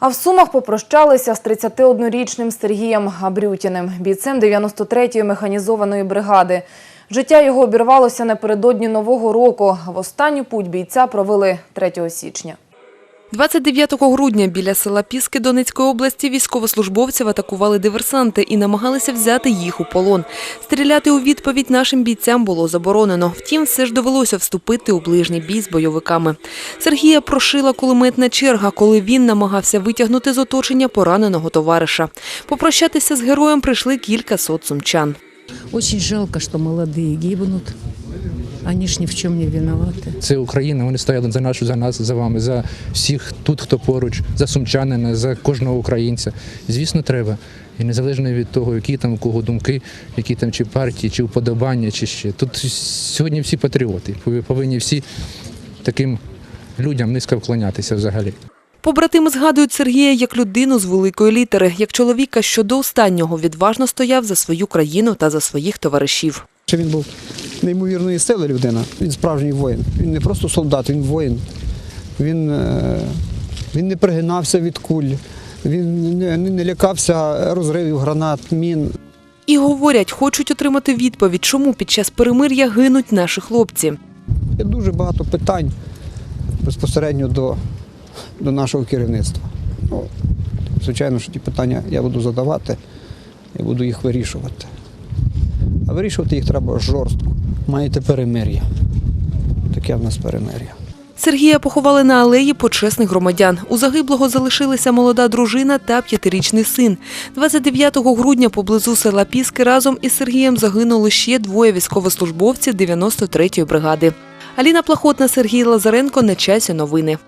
А в Сумах попрощалися з 31-річним Сергієм Абрютіним, бійцем 93-ї механізованої бригади. Життя його обірвалося напередодні Нового року. В останню путь бійця провели 3 січня. 29 грудня біля села Піски Донецької області військовослужбовців атакували диверсанти і намагалися взяти їх у полон. Стріляти у відповідь нашим бійцям було заборонено. Втім, все ж довелося вступити у ближній бій з бойовиками. Сергія прошила кулеметна черга, коли він намагався витягнути з оточення пораненого товариша. Попрощатися з героєм прийшли кілька сот сумчан. Очень жалко, что молодые гибнут. Они ж ни в чем не виноваты. Це Україна. Вони стояли за нашу, за нас, за вами, за всіх тут, хто поруч, за сумчанина, за кожного українця. Звісно, треба. І незалежно від того, які там у кого думки, які там чи партії, чи вподобання, чи ще. Тут сьогодні всі патріоти. Повинні всі таким людям низько вклонятися взагалі. Побратими згадують Сергія як людину з великої літери, як чоловіка, що до останнього відважно стояв за свою країну та за своїх товаришів. Що він був неймовірної сили людина. Він справжній воїн. Він не просто солдат, він воїн. Він, е, він не пригинався від куль, він не, не лякався розривів гранат, мін. І говорять, хочуть отримати відповідь, чому під час перемир'я гинуть наші хлопці. Є дуже багато питань безпосередньо до, до нашого керівництва. Ну, звичайно, що ті питання я буду задавати і буду їх вирішувати. А вирішувати їх треба жорстко. Маєте перемир'я. Таке в нас перемир'я. Сергія поховали на алеї почесних громадян. У загиблого залишилися молода дружина та п'ятирічний син. 29 грудня поблизу села Піски разом із Сергієм загинули ще двоє військовослужбовців 93-ї бригади. Аліна Плахотна, Сергій Лазаренко. На часі новини.